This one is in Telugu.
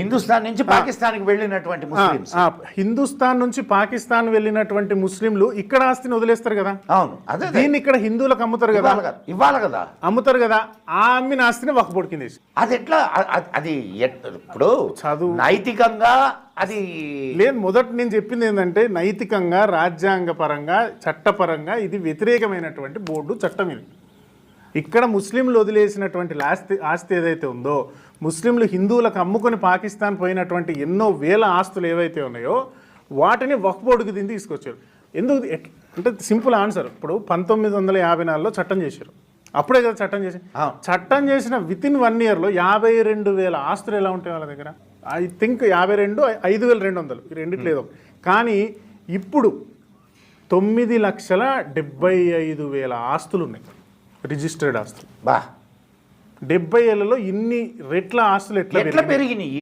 హిందుస్థాన్ నుంచి పాకిస్తాన్కి వెళ్ళినటువంటి ముస్లిమ్స్. ఆ, హిందుస్థాన్ నుంచి పాకిస్తాన్ వెళ్ళినటువంటి ముస్లింలు ఇక్కడ ఆస్తిని వదిలేస్తారు కదా? అవును అదే. దీన్ని ఇక్కడ హిందువులకు అమ్ముతారు కదా? ఇవ్వాలి కదా అమ్ముతారు కదా? ఆ అమ్మిన ఆస్తిని వక్ఫ్ కింద వేసి. అది ఎట్లా? అది ఇప్పుడు చదువు. నైతికంగా అది లేదు మొదట నేను చెప్పింది ఏంటంటే నైతికంగా రాజ్యాంగ పరంగా చట్టపరంగా ఇది వ్యతిరేకమైనటువంటి బోర్డు చట్టం ఇది. ఇక్కడ ముస్లింలు వదిలేసినటువంటి ఆస్తి ఆస్తి ఏదైతే ఉందో ముస్లింలు హిందువులకు అమ్ముకొని పాకిస్తాన్ పోయినటువంటి ఎన్నో వేల ఆస్తులు ఏవైతే ఉన్నాయో వాటిని వక్ఫ్ బోర్డుకి దీన్ని తీసుకొచ్చారు. ఎందుకు? అంటే సింపుల్ ఆన్సర్. ఇప్పుడు పంతొమ్మిది వందల యాభై నాలుగులో చట్టం చేశారు. అప్పుడే కదా చట్టం చేసి. చట్టం చేసిన విత్ ఇన్ వన్ ఇయర్లో యాభై రెండు వేల ఆస్తులు ఎలా ఉంటాయి వాళ్ళ దగ్గర? ఐ థింక్ యాభై రెండు ఐదు వేల రెండు వందలు. ఈ రెండిట్లేదు కానీ ఇప్పుడు తొమ్మిది లక్షల డెబ్బై ఐదు వేల ఆస్తులు ఉన్నాయి. రిజిస్టర్డ్ ఆస్తులు. బా. డెబ్బై ఏళ్ళలో ఇన్ని రెట్ల ఆస్తులు ఎట్లా ఎట్లా పెరిగినాయి? పెరిగినాయి?